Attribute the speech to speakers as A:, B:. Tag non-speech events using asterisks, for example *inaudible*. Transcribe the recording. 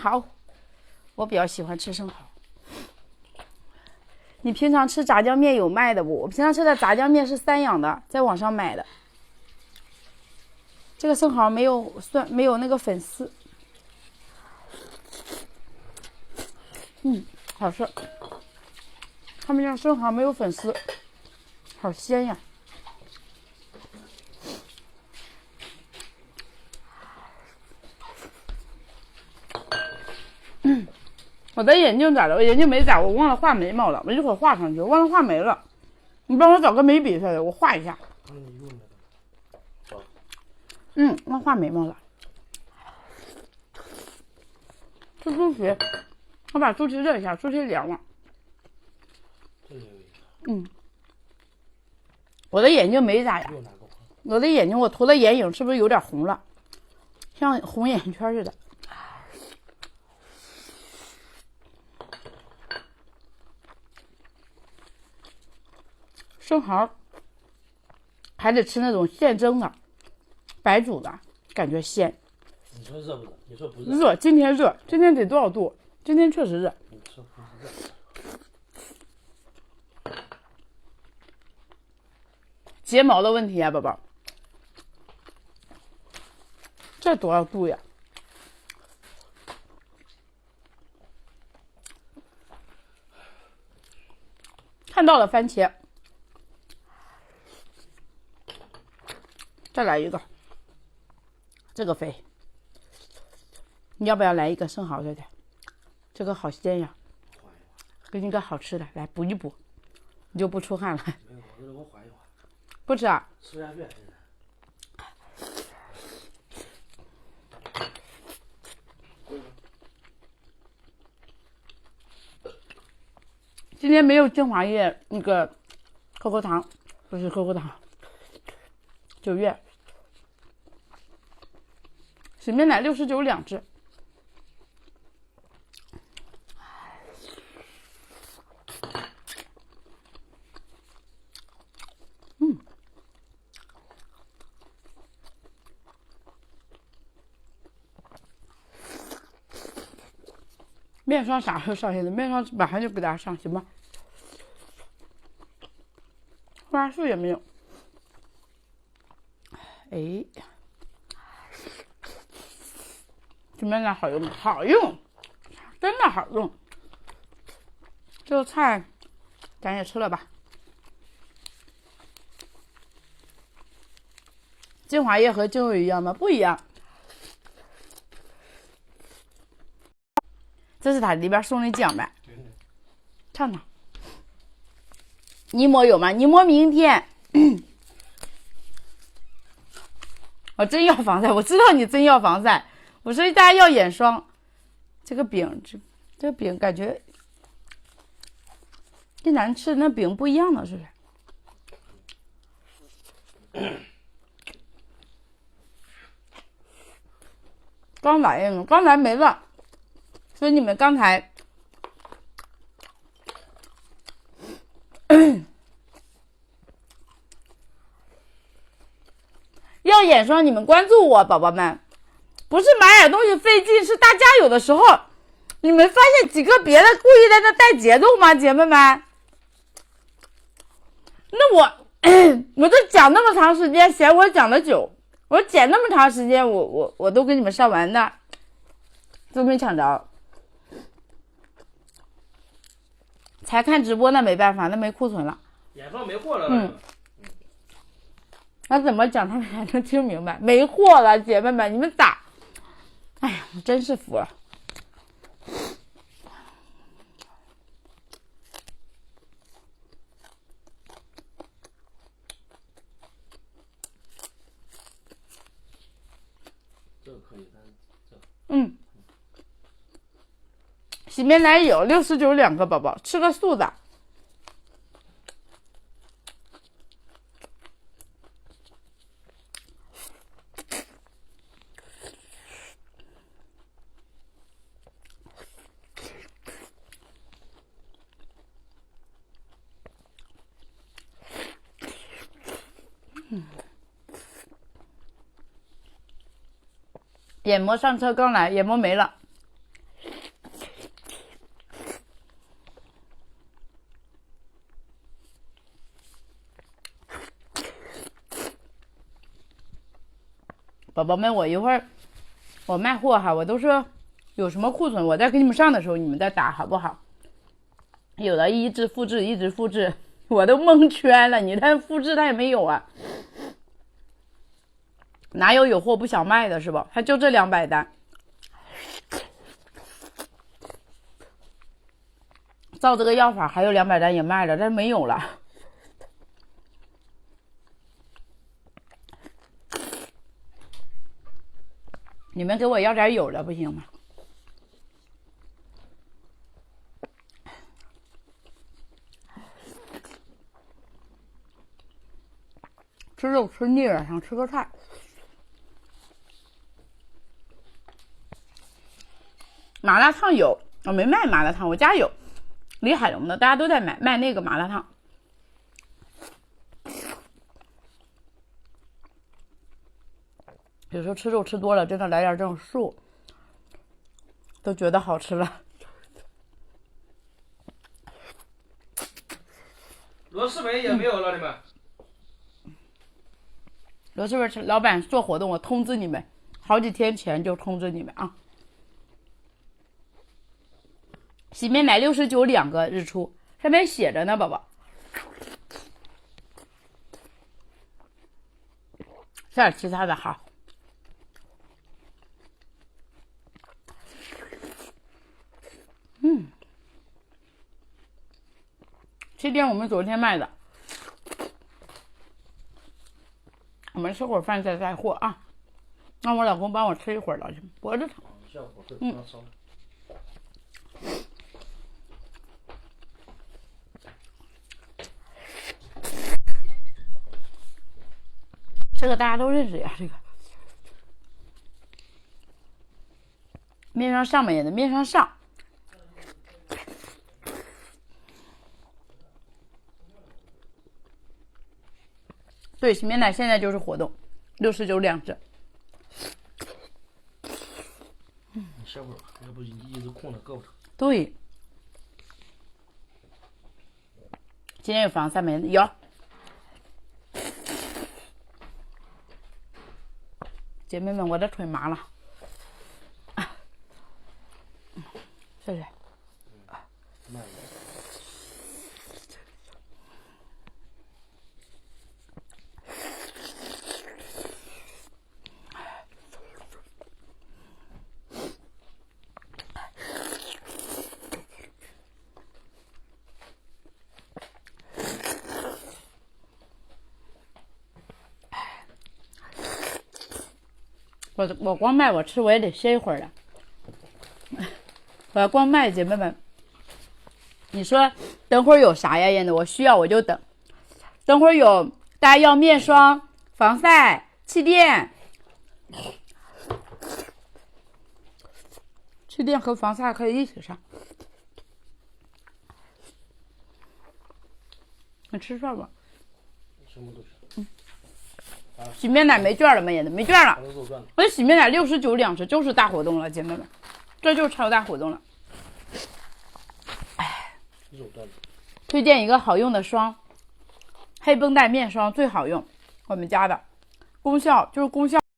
A: 好，我比较喜欢吃生蚝。你平常吃炸酱面有卖的不？我平常吃的炸酱面是三养的，在网上买的。这个生蚝没有蒜，没有那个粉丝。嗯，好吃。他们家生蚝没有粉丝，好鲜呀。我的眼镜咋了？我眼镜没咋，我忘了画眉毛了。我一会儿画上去，忘了画眉了。你帮我找个眉笔下来，我画一下。嗯，忘画眉毛了。吃猪蹄，我把猪蹄热一下，猪蹄凉了。嗯，我的眼睛没咋呀。我的眼睛，我涂的眼影是不是有点红了？像红眼圈似的。生蚝还得吃那种现蒸的，白煮的，感觉鲜。
B: 你说热不热？你说不热？
A: 热，今天热，今天得多少度？今天确实热。
B: 你说不热？
A: 睫毛的问题啊，宝宝。这多少度呀？看到了番茄。再来一个，这个肥，你要不要来一个生蚝的？这个好鲜呀，给你个好吃的，来补一补，你就不出汗了。
B: 没有，我我缓一缓。
A: 不吃啊？今天没有精华液，那个 QQ 糖不是 QQ 糖，九月。洗面奶六十九两只，嗯，面霜啥时候上线的？面霜马上就给大家上，行吗？护发素也没有，哎。洗面奶好用吗？好用，真的好用。这个菜，咱也吃了吧。精华液和精油一样吗？不一样。这是它里边送的奖呗？唱唱。泥膜有吗？泥膜明天。我真要防晒，我知道你真要防晒。我说大家要眼霜，这个饼，这这个饼感觉跟咱吃的那饼不一样了，是不是？刚来呀，刚来没了，所以你们刚才要眼霜，你们关注我，宝宝们。不是买点东西费劲，是大家有的时候，你们发现几个别的故意在那带节奏吗，*laughs* 姐妹们？那我 *coughs* 我都讲那么长时间，嫌我讲的久，我剪那么长时间，我我我都给你们上完的，都没抢着。才看直播那没办法，那没库存了。
B: 眼霜没货了。
A: 嗯。那怎么讲他们才能听明白？*laughs* 没货了，姐妹们，你们咋？哎呀，我真是服了！
B: 这个可以，但这
A: 嗯，洗面奶有六十九两个，宝宝吃个素的。眼膜上车刚来眼膜没了。宝宝们我一会儿我卖货哈我都说有什么库存我再给你们上的时候你们再打好不好？有的一直复制一直复制我都蒙圈了你看复制它也没有啊。哪有有货不想卖的，是不？它就这两百单，照这个要法还有两百单也卖了，但是没有了。你们给我要点有的不行吗？吃肉吃腻了，想吃个菜。麻辣烫有，我没卖麻辣烫，我家有，李海龙的，大家都在买卖那个麻辣烫。有时候吃肉吃多了，真的来点这种素，都觉得好吃了。
B: 螺蛳粉也没有了，你们。
A: 螺蛳粉老板做活动，我通知你们，好几天前就通知你们啊。洗面奶六十九两个日出，上面写着呢，宝宝。吃点其他的好。嗯，这店我们昨天卖的。我们吃会儿饭再带货啊！让我老公帮我吃一会儿了，脖子疼。
B: 嗯。
A: 这个大家都认识呀，这个面霜上面也的面霜上。对，洗面奶现在就是活动，六十九两只。
B: 你歇会儿吧，要不一直空着够不着。
A: 对。今天有防晒没？有。姐妹们，我的腿麻了。啊谢谢。
B: 慢一点。
A: 我我光卖我吃我也得歇一会儿了，*laughs* 我要光卖姐妹们，你说等会儿有啥呀？燕子，我需要我就等，等会儿有大家要面霜、防晒、气垫，气垫和防晒可以一起上，你吃串吧。
B: 什么都行。
A: 洗面奶没券了吗？也没券了。我洗面奶六十九两支，就是大活动了，姐妹们，这就是超大活动了。哎，推荐一个好用的霜，黑绷带面霜最好用，我们家的，功效就是功效。